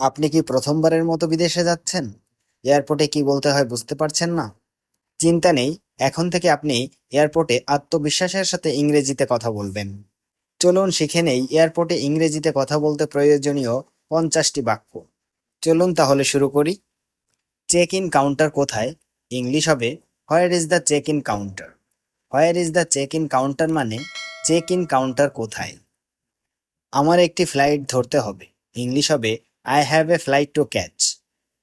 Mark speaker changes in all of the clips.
Speaker 1: আপনি কি প্রথমবারের মতো বিদেশে যাচ্ছেন? এয়ারপোর্টে কি বলতে হয় বুঝতে পারছেন না? চিন্তা নেই, এখন থেকে আপনি এয়ারপোর্টে আত্মবিশ্বাসের সাথে ইংরেজিতে কথা বলবেন। চলুন শিখে নেই, এয়ারপোর্টে ইংরেজিতে কথা বলতে প্রয়োজনীয় পঞ্চাশটি বাক্য। চলুন তাহলে শুরু করি। চেক ইন কাউন্টার কোথায়? ইংলিশ হবে where is the check in counter where is the check in counter মানে চেক ইন কাউন্টার কোথায়? আমার একটি ফ্লাইট ধরতে হবে। ইংলিশ হবে I have a flight to catch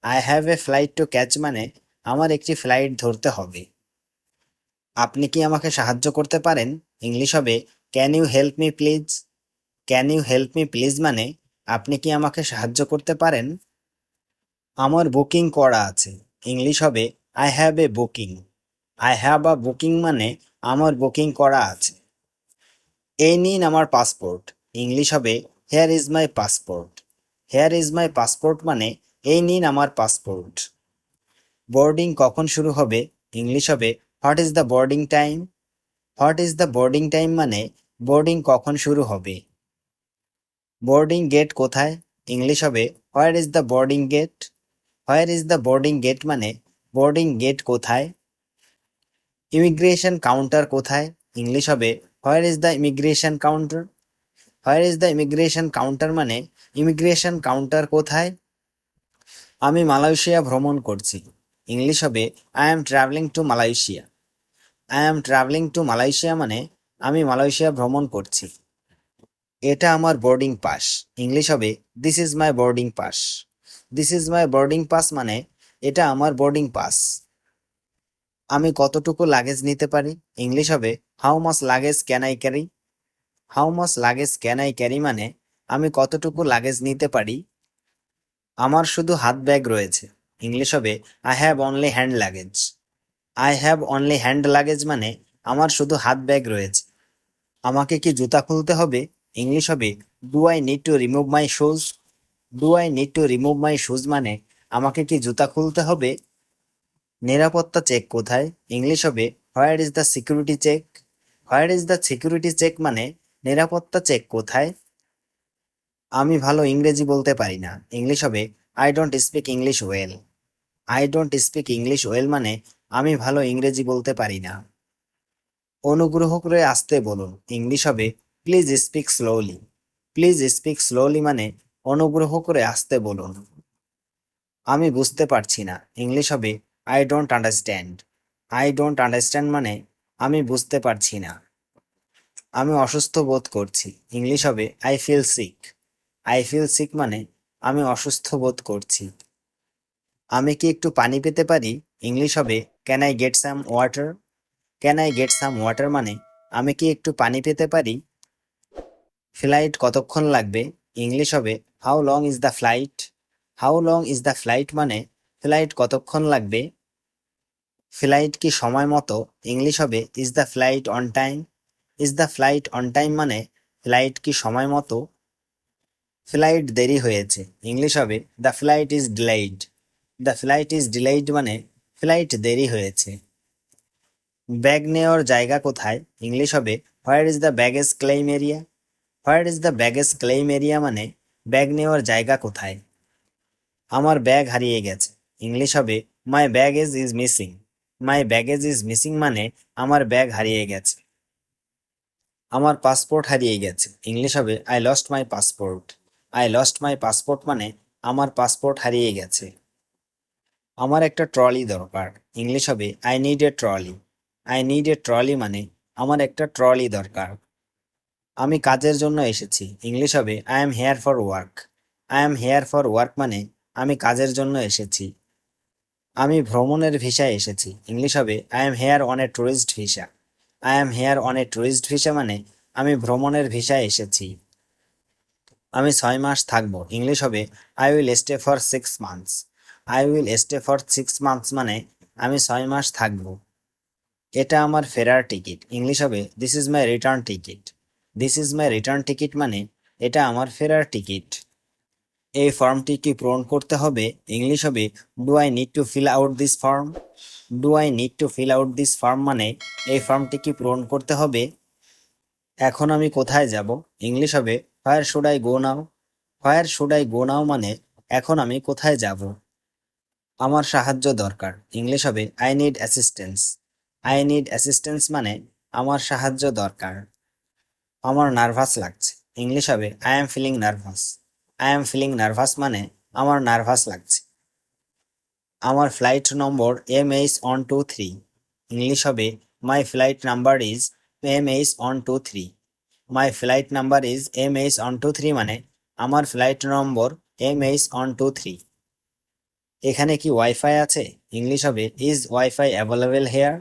Speaker 1: I have a flight to catch মানে আমার একটি ফ্লাইট ধরতে হবে। আপনি কি আমাকে সাহায্য করতে পারেন? ইংলিশ হবে can you help me please can you help me please মানে আপনি কি আমাকে সাহায্য করতে পারেন? আমার বুকিং করা আছে। ইংলিশ হবে I have a booking I have a booking মানে আমার বুকিং করা আছে। এই নিন আমার পাসপোর্ট ইংলিশ হবে here is my passport here is my passport মানে এই নিন আমার পাসপোর্ট বোর্ডিং কখন শুরু হবে? ইংলিশ হবে। What is the boarding time what is the boarding time মানে বোর্ডিং কখন শুরু হবে? বোর্ডিং গেট কোথায়? ইংলিশ হবে। Where is the boarding gate where is the boarding gate মানে বোর্ডিং গেট কোথায়? ইমিগ্রেশন কাউন্টার কোথায়? ইংলিশ হবে। Where is the immigration counter where is the immigration counter মানে ইমিগ্রেশন কাউন্টার কোথায়? আমি মালয়েশিয়া ভ্রমণ করছি। ইংলিশ হবে I am travelling to Malaysia I am travelling to Malaysia মানে আমি মালয়েশিয়া ভ্রমণ করছি। এটা আমার বোর্ডিং পাস ইংলিশ হবে this is my boarding pass this is my boarding pass মানে এটা আমার বোর্ডিং পাস আমি কতটুকু লাগেজ নিতে পারি? ইংলিশ হবে how much luggage can I carry how much luggage can I carry মানে আমি কতটুকু লাগেজ নিতে পারি? আমার শুধু হাত ব্যাগ রয়েছে। ইংলিশ হবে I have only hand luggage I have only hand luggage মানে আমার শুধু হাত ব্যাগ রয়েছে। আমাকে কি জুতা খুলতে হবে? ইংলিশ হবে do I need to remove my shoes do I need to remove my shoes মানে আমাকে কি জুতা খুলতে হবে? নিরাপত্তা চেক কোথায়? ইংলিশ হবে where is the security check where is the security check মানে নিরাপত্তা চেক কোথায়? আমি ভালো ইংরেজি বলতে পারি না। ইংলিশ হবে I don't speak English well I don't speak English well মানে আমি ভালো ইংরেজি বলতে পারি না। অনুগ্রহ করে আসতে বলুন। ইংলিশ হবে please speak slowly please speak slowly মানে অনুগ্রহ করে আসতে বলুন। আমি বুঝতে পারছি না। ইংলিশ হবে I don't understand I don't understand মানে আমি বুঝতে পারছি না। আমি অসুস্থ বোধ করছি। ইংলিশ হবে I feel sick I feel sick মানে আমি অসুস্থ বোধ করছি। আমি কি একটু পানি পেতে পারি? ইংলিশ হবে can I get some water can I get some water মানে আমি কি একটু পানি পেতে পারি? ফ্লাইট কতক্ষণ লাগবে? ইংলিশ হবে how long is the flight how long is the flight মানে ফ্লাইট কতক্ষণ লাগবে? ফ্লাইট কি সময় মতো? ইংলিশ হবে is the flight on time is the flight on time মানে ফ্লাইট কি সময় মতো? ফ্লাইট দেরি হয়েছে। ইংলিশ হবে the flight is delayed the flight is delayed মানে ফ্লাইট দেরি হয়েছে। ব্যাগ নেওয়ার জায়গা কোথায়? ইংলিশ হবে where is the baggage claim area where is the baggage claim area মানে ব্যাগ নেওয়ার জায়গা কোথায়? আমার ব্যাগ হারিয়ে গেছে। ইংলিশ হবে my baggage is missing my baggage is missing মানে আমার ব্যাগ হারিয়ে গেছে। আমার পাসপোর্ট হারিয়ে গেছে। ইংলিশ হবে I lost my passport I lost my passport মানে আমার পাসপোর্ট হারিয়ে গেছে। আমার একটা ট্রলি দরকার। ইংলিশ হবে I need a trolley I need a trolley মানে আমার একটা ট্রলি দরকার। আমি কাজের জন্য এসেছি। ইংলিশ হবে I am here for work I am here for work মানে আমি কাজের জন্য এসেছি। আমি ভ্রমণের ভিসায় এসেছি। ইংলিশ হবে I am here on a tourist visa I am here on a tourist visa মানে আমি ভ্রমণের ভিসায় এসেছি। আমি ছয় মাস থাকব। ইংলিশ হবে I will stay for six months I will stay for six months মানে আমি ছয় মাস থাকব। এটা আমার ফেরার টিকিট। ইংলিশ হবে this is my return ticket this is my return ticket মানে এটা আমার ফেরার টিকিট। এই ফর্মটি কি পূরণ করতে হবে? ইংলিশ হবে do I need to fill out this form do I need to fill out this form মানে এই ফর্মটি কি পূরণ করতে হবে? এখন আমি কোথায় যাব? ইংলিশ হবে where should I go now where should I go now মানে এখন আমি কোথায় যাব? আমার সাহায্য দরকার। ইংলিশ হবে I need assistance I need assistance মানে আমার সাহায্য দরকার। আমার নার্ভাস লাগছে। ইংলিশ হবে I am feeling nervous I am feeling nervous মানে আমার নার্ভাস লাগছে। আমার flight number M H one two three English হবে my flight number is M H one two three my flight number is M H one two three মানে আমার flight number M H one two three এখানে কি wifi আছে? English হবে is wifi available here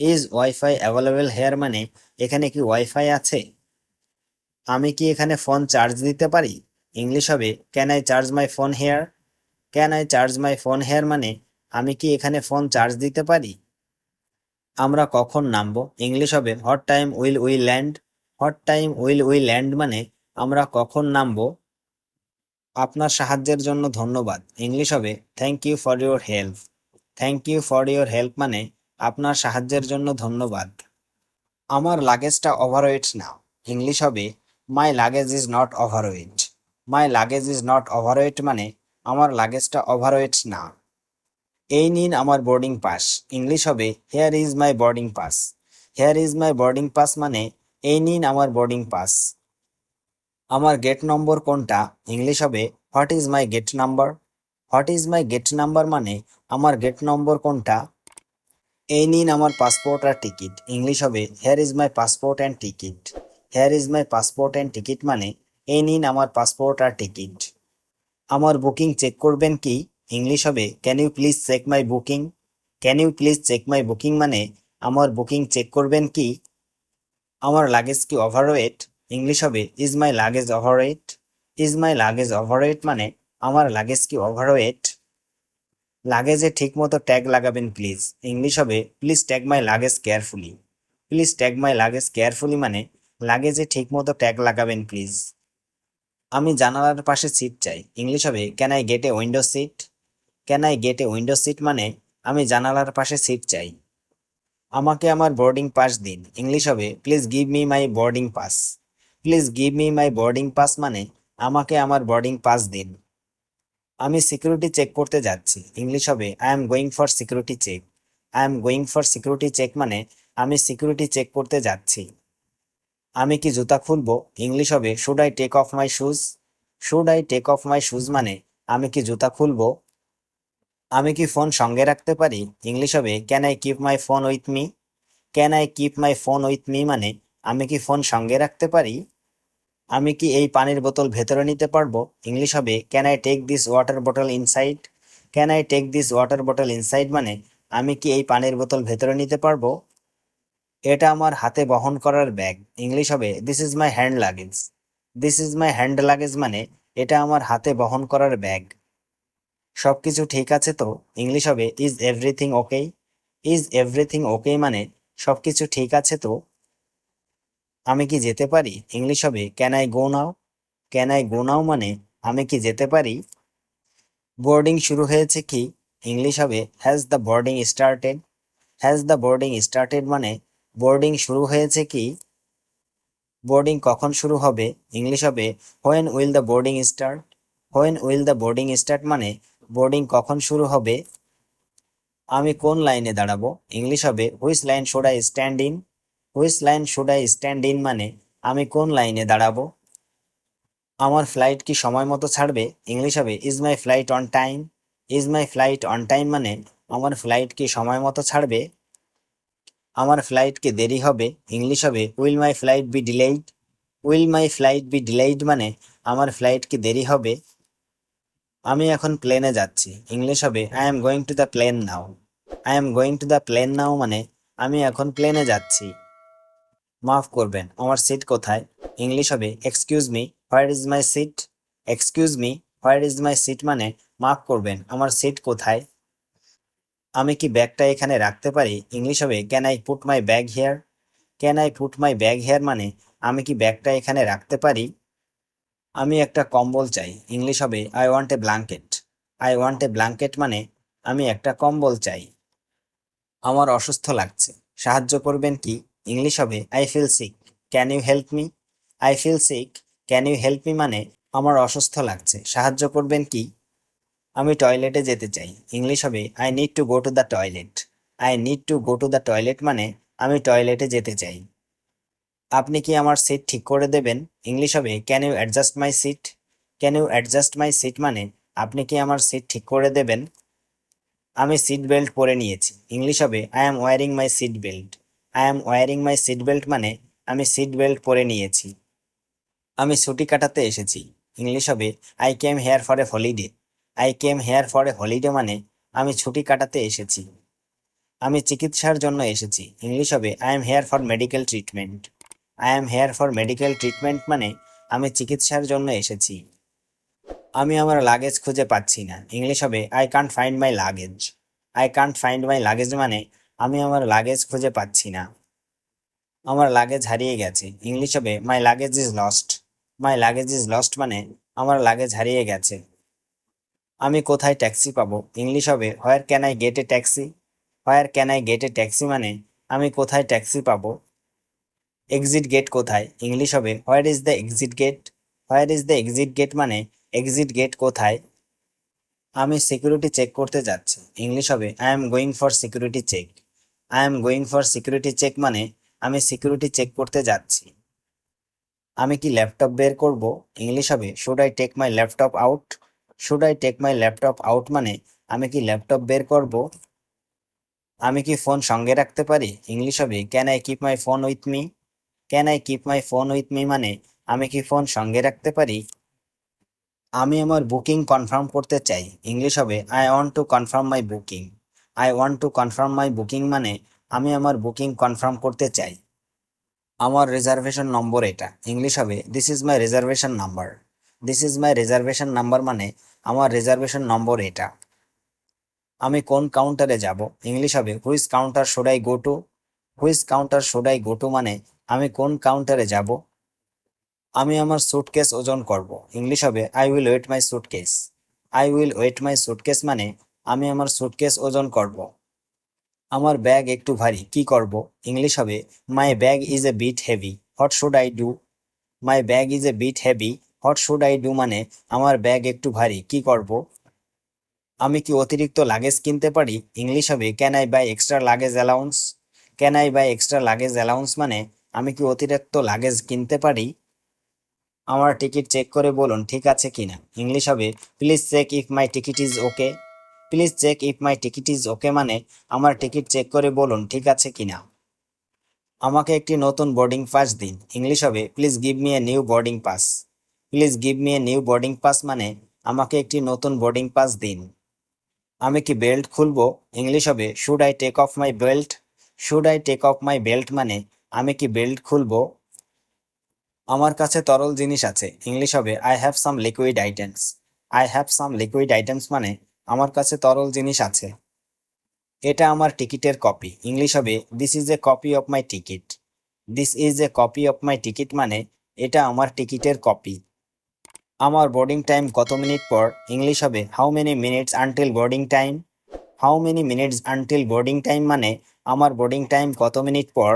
Speaker 1: is wifi available here মানে এখানে কি wifi আছে? আমি কি এখানে ফোন চার্জ দিতে পারি? ইংলিশ হবে can I charge my phone here can I charge my phone here মানে আমি কি এখানে ফোন চার্জ দিতে পারি? আমরা কখন নামবো? ইংলিশ হবে what time will we land what time will we land মানে আমরা কখন নামবো? আপনার সাহায্যের জন্য ধন্যবাদ। ইংলিশ হবে thank you for your help thank you for your help মানে আপনার সাহায্যের জন্য ধন্যবাদ। আমার লাগেজটা ওভারওয়েট না ইংলিশ হবে my luggage is not overweight my luggage is not overweight মানে আমার লাগেজটা ওভারওয়েট না। এই নিন আমার বোর্ডিং পাস ইংলিশ হবে here is my boarding pass here is my boarding pass মানে এই নিন আমার বোর্ডিং পাস আমার গেট নম্বর কোনটা? ইংলিশ হবে what is my gate number what is my gate number মানে আমার গেট নম্বর কোনটা? এই নিন আমার পাসপোর্ট আর টিকিট ইংলিশ হবে here is my passport and ticket here is my passport and ticket মানে এই নিন আমার পাসপোর্ট আর টিকিট আমার বুকিং চেক করবেন কি? ইংলিশ হবে can you please check my booking can you please check my booking মানে আমার বুকিং চেক করবেন কি? আমার লাগেজ কি ওভারওয়েট ইংলিশ হবে is my luggage overweight is my luggage overweight মানে আমার লাগেজ কি ওভারওয়েট লাগেজে ঠিকমতো ট্যাগ লাগাবেন প্লিজ ইংলিশ হবে please tag my luggage carefully please tag my luggage carefully মানে লাগেজে ঠিকমতো ট্যাগ লাগাবেন প্লিজ আমি জানালার পাশে সিট চাই। ইংলিশ হবে can I get a window seat can I get a window seat মানে আমি জানালার পাশে সিট চাই। আমাকে আমার বোর্ডিং পাস দিন। ইংলিশ হবে please give me my boarding pass please give me my boarding pass মানে আমাকে আমার বোর্ডিং পাস দিন। আমি সিকিউরিটি চেক করতে যাচ্ছি। ইংলিশ হবে I am going for security check I am going for security check মানে আমি সিকিউরিটি চেক করতে যাচ্ছি। আমি কি জুতা খুলবো? ইংলিশ হবে should I take off my shoes should I take off my shoes মানে আমি কি জুতা খুলবো? আমি কি ফোন সঙ্গে রাখতে পারি? ইংলিশ হবে can I keep my phone with me can I keep my phone with me মানে আমি কি ফোন সঙ্গে রাখতে পারি? আমি কি এই পানির বোতল ভেতরে নিতে পারব? ইংলিশ হবে can I take this water bottle inside can I take this water bottle inside মানে আমি কি এই পানির বোতল ভেতরে নিতে পারব? এটা আমার হাতে বহন করার ব্যাগ। ইংলিশ হবে this is my hand luggage this is my hand luggage মানে এটা আমার হাতে বহন করার ব্যাগ। সব কিছু ঠিক আছে তো? ইংলিশ হবে is everything okay is everything okay মানে সব কিছু ঠিক আছে তো? আমি কি যেতে পারি? ইংলিশ হবে can I go now can I go now মানে আমি কি যেতে পারি? বোর্ডিং শুরু হয়েছে কি? ইংলিশ হবে has the boarding started has the boarding started মানে বোর্ডিং শুরু হয়েছে কি? বোর্ডিং কখন শুরু হবে? ইংলিশ হবে when will the boarding start when will the boarding start মানে বোর্ডিং কখন শুরু হবে? আমি কোন লাইনে দাঁড়াবো? ইংলিশ হবে which line should I stand in which line should I stand in মানে আমি কোন লাইনে দাঁড়াবো? আমার ফ্লাইট কি সময় মতো ছাড়বে? ইংলিশ হবে is my flight on time is my flight on time মানে আমার ফ্লাইট কি সময় মতো ছাড়বে? আমার ফ্লাইট কি দেরি হবে ইংলিশ হবে will my flight be delayed will my flight be delayed মানে আমার ফ্লাইট কি দেরি হবে? আমি এখন প্লেনে যাচ্ছি ইংলিশ হবে I am going to the plane now I am going to the plane now মানে আমি এখন প্লেনে যাচ্ছি। মাফ করবেন, আমার সিট কোথায়? ইংলিশ হবে excuse me where is my seat excuse me where is my seat মানে মাফ করবেন, আমার সিট কোথায়? আমি কি ব্যাগটা এখানে রাখতে পারি? ইংলিশ হবে can I put my bag here can I put my bag here মানে আমি কি ব্যাগটা এখানে রাখতে পারি? আমি একটা কম্বল চাই। ইংলিশ হবে I want a blanket I want a blanket মানে আমি একটা কম্বল চাই। আমার অসুস্থ লাগছে। সাহায্য করবেন কি? ইংলিশ হবে I feel sick can you help me I feel sick can you help me মানে আমার অসুস্থ লাগছে। সাহায্য করবেন কি? আমি টয়লেটে যেতে চাই। ইংলিশ হবে I need to go to the toilet I need to go to the toilet মানে আমি টয়লেটে যেতে চাই। আপনি কি আমার সিট ঠিক করে দেবেন? ইংলিশ হবে can you adjust my seat can you adjust my seat মানে আপনি কি আমার সিট ঠিক করে দেবেন? আমি সিট বেল্ট পরে নিয়েছি। ইংলিশ হবে I am wearing my seat belt I am wearing my seat belt মানে আমি সিট বেল্ট পরে নিয়েছি। আমি ছুটি কাটাতে এসেছি। ইংলিশ হবে I came here for a holiday I came here for a holiday মানে আমি ছুটি কাটাতে এসেছি। আমি চিকিৎসার জন্য এসেছি। ইংলিশ হবে I am here for medical treatment I am here for medical treatment মানে আমি চিকিৎসার জন্য এসেছি। আমি আমার লাগেজ খুঁজে পাচ্ছি না। ইংলিশ হবে I can't find my luggage I can't find my luggage মানে আমি আমার লাগেজ খুঁজে পাচ্ছি না। আমার লাগেজ হারিয়ে গেছে। ইংলিশ হবে my luggage is lost my luggage is lost মানে আমার লাগেজ হারিয়ে গেছে। আমি কোথায় ট্যাক্সি পাবো? ইংলিশ হবে, where can I get a taxi? Where can I get a taxi মানে আমি কোথায় ট্যাক্সি পাবো? এক্সিট গেট কোথায়? ইংলিশ হবে, where is the exit gate? Where is the exit gate মানে এক্সিট গেট কোথায়? আমি সিকিউরিটি চেক করতে যাচ্ছি। ইংলিশ হবে, I am going for security check. I am going for security check মানে আমি সিকিউরিটি চেক করতে যাচ্ছি। আমি কি ল্যাপটপ বের করব? ইংলিশ হবে, should I take my laptop out? Should I take my laptop out মানে আমি কি ল্যাপটপ বের করব? আমি কি ফোন সঙ্গে রাখতে পারি? ইংলিশ হবে can I keep my phone with me can I keep my phone with me মানে আমি কি ফোন সঙ্গে রাখতে পারি? আমি আমার বুকিং কনফার্ম করতে চাই। ইংলিশ হবে I want to confirm my booking I want to confirm my booking মানে আমি আমার বুকিং কনফার্ম করতে চাই। আমার রিজার্ভেশন নম্বর এটা। ইংলিশ হবে this is my reservation number this is my reservation number মানে আমার রিজার্ভেশন নম্বর এটা। আমি কোন কাউন্টারে যাব? ইংলিশ হবে which counter should I go to which counter should I go to মানে আমি কোন কাউন্টারে যাব? আমি আমার সুটকেস ওজন করব। ইংলিশ হবে I will weigh my suitcase I will weigh my suitcase মানে আমি আমার সুটকেস ওজন করব। আমার ব্যাগ একটু ভারী, কি করব? ইংলিশ হবে my bag is a bit heavy what should I do my bag is a bit heavy what should I do মানে আমার ব্যাগ একটু ভারী, কি করব? আমি কি অতিরিক্ত লাগেজ কিনতে পারি? ইংলিশ হবে can I buy extra luggage allowance can I buy extra luggage allowance মানে আমি কি অতিরিক্ত লাগেজ কিনতে পারি? আমার টিকিট চেক করে বলুন, ঠিক আছে কিনা? ইংলিশ হবে please check if my ticket is okay please check if my ticket is okay মানে আমার টিকিট চেক করে বলুন, ঠিক আছে কি না আমাকে একটি নতুন বোর্ডিং পাস দিন। ইংলিশ হবে please give me a new boarding pass please give me a new boarding pass মানে আমাকে একটি নতুন বোর্ডিং পাস দিন। আমি কি বেল্ট খুলবো? ইংলিশ হবে should I take off my belt should I take off my belt মানে আমি কি বেল্ট খুলবো? আমার কাছে তরল জিনিস আছে। ইংলিশ হবে I have some liquid items I have some liquid items মানে আমার কাছে তরল জিনিস আছে। এটা আমার টিকিটের কপি ইংলিশ হবে this is a copy of my ticket this is a copy of my ticket মানে এটা আমার টিকিটের কপি আমার বোর্ডিং টাইম কত মিনিট পর? ইংলিশ হবে how many minutes until boarding time how many minutes until boarding time মানে আমার বোর্ডিং টাইম কত মিনিট পর?